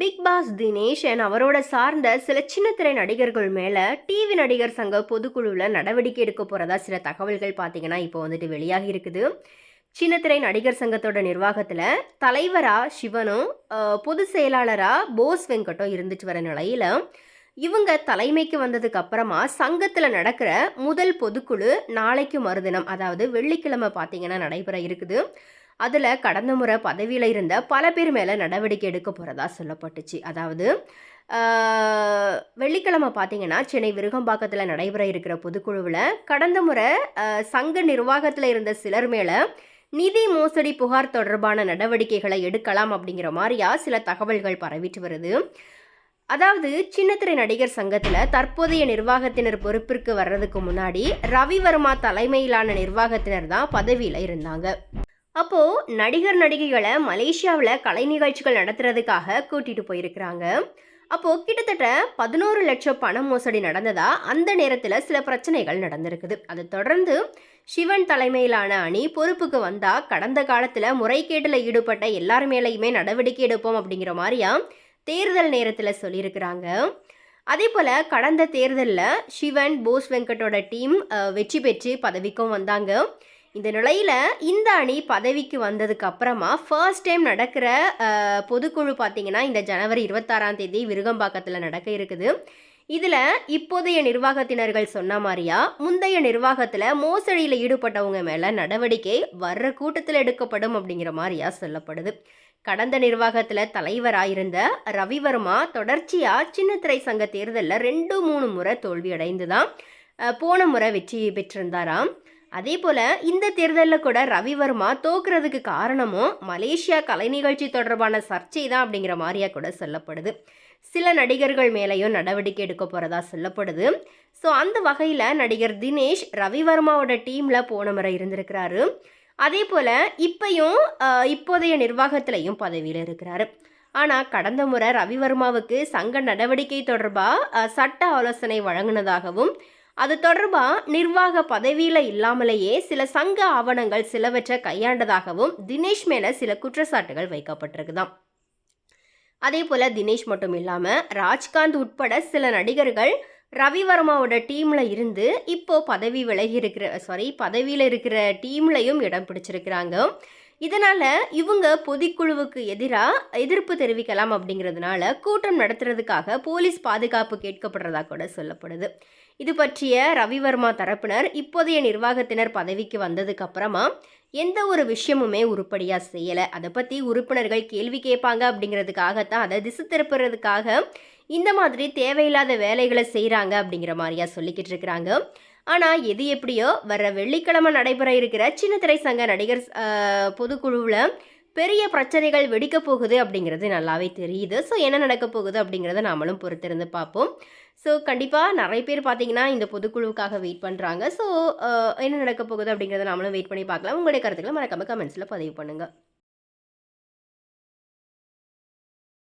Big pass Dinesh என் அவரோட சார்ந்த சில சின்னத்திரை நடிகர்கள் மேலே டிவி நடிகர் சங்க பொதுக்குழுவில் நடவடிக்கை எடுக்க போகிறதா சில தகவல்கள் பார்த்தீங்கன்னா இப்போ வந்துட்டு வெளியாகி இருக்குது. சின்னத்திரை நடிகர் சங்கத்தோட நிர்வாகத்தில் தலைவராக சிவனும் பொது செயலாளராக போஸ் வெங்கட்டும் இருந்துட்டு வர நிலையில் இவங்க தலைமைக்கு வந்ததுக்கு அப்புறமா சங்கத்தில் நடக்கிற முதல் பொதுக்குழு நாளைக்கு மறுதினம் அதாவது வெள்ளிக்கிழமை பார்த்தீங்கன்னா நடைபெற இருக்குது. அதில் கடந்த முறை பதவியில் இருந்த பல பேர் மேலே நடவடிக்கை எடுக்க போகிறதா சொல்லப்பட்டுச்சு. அதாவது வெள்ளிக்கிழமை பார்த்தீங்கன்னா சென்னை விருகம்பாக்கத்தில் நடைபெற இருக்கிற பொதுக்குழுவில் கடந்த முறை சங்க நிர்வாகத்தில் இருந்த சிலர் மேலே நிதி மோசடி புகார் தொடர்பான நடவடிக்கைகளை எடுக்கலாம் அப்படிங்கிற மாதிரியா சில தகவல்கள் பரவிட்டு வருது. அதாவது சின்னத்திரை நடிகர் சங்கத்தில் தற்போதைய நிர்வாகத்தினர் பொறுப்பிற்கு வர்றதுக்கு முன்னாடி ரவிவர்மா தலைமையிலான நிர்வாகத்தினர் தான் பதவியில் இருந்தாங்க. அப்போது நடிகர் நடிகைகளை மலேசியாவில் கலை நிகழ்ச்சிகள் நடத்துறதுக்காக கூட்டிகிட்டு போயிருக்கிறாங்க. அப்போ கிட்டத்தட்ட பதினோரு லட்சம் பண மோசடி நடந்ததா அந்த நேரத்தில் சில பிரச்சனைகள் நடந்திருக்குது. அதை தொடர்ந்து சிவன் தலைமையிலான அணி பொறுப்புக்கு வந்தா கடந்த காலத்தில் முறைகேட்டில் ஈடுபட்ட எல்லார் மேலேயுமே நடவடிக்கை எடுப்போம் அப்படிங்கிற மாதிரியா தேர்தல் நேரத்தில் சொல்லியிருக்கிறாங்க. அதே போல் கடந்த தேர்தலில் சிவன் போஸ் வெங்கட்டோட டீம் வெற்றி பெற்று பதவிக்கும் வந்தாங்க. இந்த நிலையில் இந்த அணி பதவிக்கு வந்ததுக்கு அப்புறமா ஃபர்ஸ்ட் டைம் நடக்கிற பொதுக்குழு பார்த்தீங்கன்னா இந்த ஜனவரி இருபத்தாறாம் தேதி விருகம்பாக்கத்தில் நடக்க இருக்குது. இதில் இப்போதைய நிர்வாகத்தினர்கள் சொன்ன மாதிரியா முந்தைய நிர்வாகத்தில் மோசடியில் ஈடுபட்டவங்க மேலே நடவடிக்கை வர்ற கூட்டத்தில் எடுக்கப்படும் அப்படிங்கிற மாதிரியா சொல்லப்படுது. கடந்த நிர்வாகத்தில் தலைவராயிருந்த ரவிவர்மா தொடர்ச்சியாக சின்னத்திரை சங்க தேர்தலில் ரெண்டு மூணு முறை தோல்வியடைந்து தான் போன முறை வெற்றி பெற்றிருந்தாராம். அதே போல் இந்த தேர்தலில் கூட ரவிவர்மா தோக்குறதுக்கு காரணமும் மலேசியா கலை நிகழ்ச்சி தொடர்பான சர்ச்சை தான் அப்படிங்கிற மாதிரியா கூட சொல்லப்படுது. சில நடிகர்கள் மேலேயும் நடவடிக்கை எடுக்க போகிறதா சொல்லப்படுது. ஸோ அந்த வகையில் நடிகர் தினேஷ் ரவிவர்மாவோட டீமில் போன முறை இருந்திருக்கிறாரு. அதே போல் இப்பையும் இப்போதைய நிர்வாகத்திலையும் பதவியில் இருக்கிறாரு. ஆனால் கடந்த முறை ரவிவர்மாவுக்கு சங்க நடவடிக்கை தொடர்பாக சட்ட ஆலோசனை வழங்கினதாகவும் அது தொடர்பாக நிர்வாக பதவியில் இல்லாமலேயே சில சங்க ஆவணங்கள் சிலவற்றை கையாண்டதாகவும் தினேஷ் மேலே சில குற்றச்சாட்டுகள் வைக்கப்பட்டிருக்குதாம். அதே போல் தினேஷ் மட்டும் இல்லாமல் ராஜ்காந்த் உட்பட சில நடிகர்கள் ரவிவர்மாவோட டீமில் இருந்து இப்போ பதவி விலகி இருக்கிற சாரி பதவியில் இருக்கிற டீம்லையும் இடம் பிடிச்சிருக்கிறாங்க. இதனால் இவங்க பொதுக்குழுவுக்கு எதிராக எதிர்ப்பு தெரிவிக்கலாம் அப்படிங்கிறதுனால கூட்டம் நடத்துறதுக்காக போலீஸ் பாதுகாப்பு கேட்கப்படுறதா கூட சொல்லப்படுது. இது பற்றிய ரவிவர்மா தரப்பினர் இப்போதைய நிர்வாகத்தினர் பதவிக்கு வந்ததுக்கு அப்புறமா எந்த ஒரு விஷயமுமே உருப்படியாக செய்யலை. அதை பற்றி உறுப்பினர்கள் கேள்வி கேட்பாங்க அப்படிங்கிறதுக்காகத்தான் அதை திசை திருப்புறதுக்காக இந்த மாதிரி தேவையில்லாத வேலைகளை செய்கிறாங்க அப்படிங்கிற மாதிரியா சொல்லிக்கிட்டு இருக்கிறாங்க. ஆனால் எது எப்படியோ வர வெள்ளிக்கிழமை நடைபெற இருக்கிற சின்னத்திரை சங்க நடிகர் பொதுக்குழுவில் பெரிய பிரச்சனைகள் வெடிக்க போகுது அப்படிங்கிறது நல்லாவே தெரியுது. ஸோ என்ன நடக்க போகுது அப்படிங்கிறத நாமளும் பொறுத்திருந்து பார்ப்போம். ஸோ கண்டிப்பாக நிறைய பேர் பார்த்தீங்கன்னா இந்த பொதுக்குழுவுக்காக வெயிட் பண்ணுறாங்க ஸோ என்ன நடக்க போகுது அப்படிங்கிறத நாமளும் வெயிட் பண்ணி பார்க்கலாம். உங்களுடைய கருத்துக்களை மறக்காம கமெண்ட்ஸில் பதிவு பண்ணுங்கள்